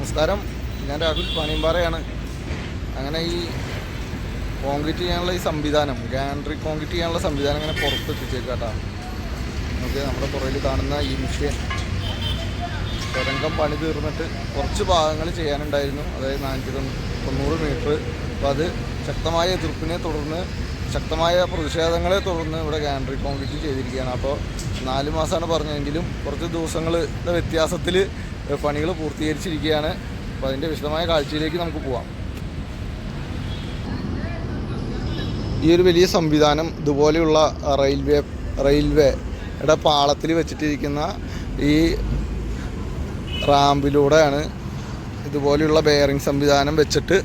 നമസ്കാരം. ഞാൻ രാഹുൽ പണിയമ്പാറയാണ്. അങ്ങനെ ഈ കോൺക്രീറ്റ് ചെയ്യാനുള്ള ഈ സംവിധാനം ഗാൻഡ്രി കോൺക്രീറ്റ് ചെയ്യാനുള്ള സംവിധാനം ഇങ്ങനെ പുറത്തെത്തിച്ചേക്കാട്ടാ നമുക്ക് നമ്മുടെ പുറകിൽ കാണുന്ന ഈ മിഷ്യൻ തുരങ്കം പണി തീർന്നിട്ട് കുറച്ച് ഭാഗങ്ങൾ ചെയ്യാനുണ്ടായിരുന്നു. അതായത് നാനൂറ്റി തൊണ്ണൂറ് മീറ്റർ അപ്പോൾ അത് ശക്തമായ എതിർപ്പിനെ തുടർന്ന് ശക്തമായ പ്രതിഷേധങ്ങളെ തുടർന്ന് ഇവിടെ ഗാൻഡ്രി കോൺക്രീറ്റ് ചെയ്തിരിക്കുകയാണ്. അപ്പോൾ നാല് മാസമാണ് പറഞ്ഞതെങ്കിലും കുറച്ച് ദിവസങ്ങളുടെ വ്യത്യാസത്തിൽ പണികൾ പൂർത്തീകരിച്ചിരിക്കുകയാണ്. അപ്പോൾ അതിന്റെ വിശദമായ കാഴ്ചയിലേക്ക് നമുക്ക് പോവാം. ഈ ഒരു വലിയ സംവിധാനം ഇതുപോലെയുള്ള റെയിൽവേ റെയിൽവേയുടെ പാളത്തിൽ വെച്ചിട്ടിരിക്കുന്ന ഈ റാമ്പിലൂടെയാണ് ഇതുപോലെയുള്ള ബെയറിംഗ് സംവിധാനം വെച്ചിട്ട്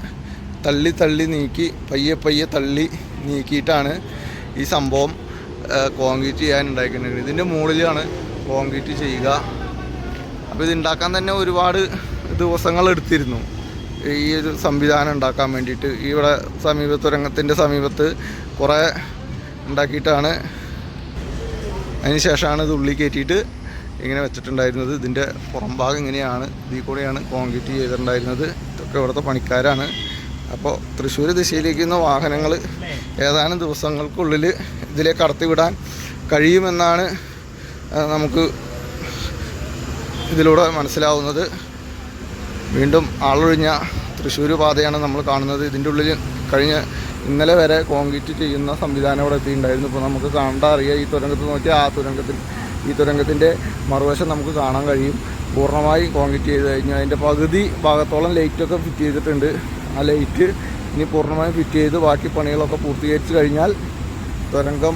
തള്ളി തള്ളി നീക്കി പയ്യെ പയ്യെ തള്ളി നീക്കിയിട്ടാണ് ഈ സംഭവം കോൺക്രീറ്റ് ചെയ്യാൻ ഉണ്ടായിരിക്കുന്നത് ഇതിന്റെ മുകളിലാണ് കോൺക്രീറ്റ് ചെയ്യുക. അപ്പോൾ ഇതുണ്ടാക്കാൻ തന്നെ ഒരുപാട് ദിവസങ്ങൾ എടുത്തിരുന്നു. ഈ ഒരു സംവിധാനം ഉണ്ടാക്കാൻ വേണ്ടിയിട്ട്. ഇവിടെ സമീപത്ത് രംഗത്തിന്റെ സമീപത്ത് കുറേ ഉണ്ടാക്കിയിട്ടാണ് അതിന് ശേഷമാണ് ഇത് ഉള്ളി കയറ്റിയിട്ട് ഇങ്ങനെ വെച്ചിട്ടുണ്ടായിരുന്നത്. ഇതിന്റെ പുറം ഭാഗം ഇങ്ങനെയാണ്. ഇതിൽ കൂടെയാണ് കോൺക്രീറ്റ് ചെയ്തിട്ടുണ്ടായിരുന്നത്. ഇതൊക്കെ ഇവിടുത്തെ പണിക്കാരാണ്. അപ്പോൾ തൃശ്ശൂർ ദിശയിലേക്ക് ഇന്ന് വാഹനങ്ങൾ ഏതാനും ദിവസങ്ങൾക്കുള്ളിൽ ഇതിലേക്ക് കടത്തിവിടാൻ കഴിയുമെന്നാണ് നമുക്ക് ഇതിലൂടെ മനസ്സിലാവുന്നത് വീണ്ടും ആളൊഴിഞ്ഞ തൃശ്ശൂർ പാതയാണ് നമ്മൾ കാണുന്നത്. ഇതിന്റെ ഉള്ളിൽ കഴിഞ്ഞ ഇന്നലെ വരെ കോൺക്രീറ്റ് ചെയ്യുന്ന സംവിധാനം അവിടെ എത്തിയിട്ടുണ്ടായിരുന്നു. ഇപ്പോൾ നമുക്ക് കാണാൻ അറിയാം ഈ തുരങ്കത്ത് നോക്കിയാൽ ആ തുരങ്കത്തിൽ ഈ തുരങ്കത്തിന്റെ മറുവശം നമുക്ക് കാണാൻ കഴിയും. പൂർണമായി കോൺക്രീറ്റ് ചെയ്ത് കഴിഞ്ഞു. അതിന്റെ പകുതി ഭാഗത്തോളം ലൈറ്റൊക്കെ ഫിറ്റ് ചെയ്തിട്ടുണ്ട്. ആ ലൈറ്റ് ഇനി പൂർണമായും ഫിറ്റ് ചെയ്ത് ബാക്കി പണികളൊക്കെ പൂർത്തീകരിച്ച് കഴിഞ്ഞാൽ തുരങ്കം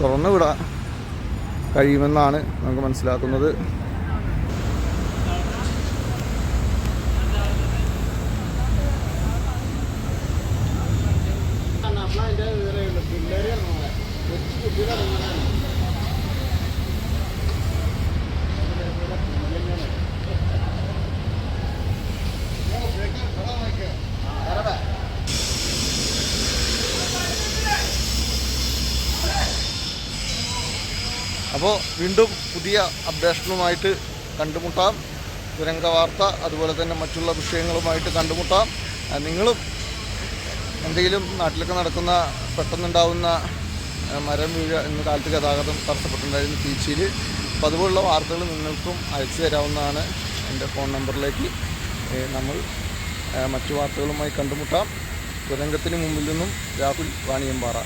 തുറന്നു വിടാൻ കഴിയുമെന്നാണ് നമുക്ക് മനസ്സിലാക്കുന്നത്. അപ്പോൾ വീണ്ടും പുതിയ അപ്ഡേഷനുമായിട്ട് കണ്ടുമുട്ടാം. തുരങ്ക വാർത്ത അതുപോലെ തന്നെ മറ്റുള്ള വിഷയങ്ങളുമായിട്ട് കണ്ടുമുട്ടാം. നിങ്ങളും എന്തെങ്കിലും നാട്ടിലൊക്കെ നടക്കുന്ന പെട്ടെന്നുണ്ടാവുന്ന മരം വീഴ എന്ന കാലത്ത് ഗതാഗതം തടസ്സപ്പെട്ടിട്ടുണ്ടായിരുന്നു തീച്ചിയിൽ അപ്പോൾ അതുപോലുള്ള വാർത്തകൾ നിങ്ങൾക്കും അയച്ചു തരാവുന്നതാണ് എന്റെ ഫോൺ നമ്പറിലേക്ക്. നമ്മൾ മറ്റു വാർത്തകളുമായി കണ്ടുമുട്ടാം. തുരങ്കത്തിന് മുമ്പിൽ നിന്നും രാഹുൽ വാണിയമ്പാറ.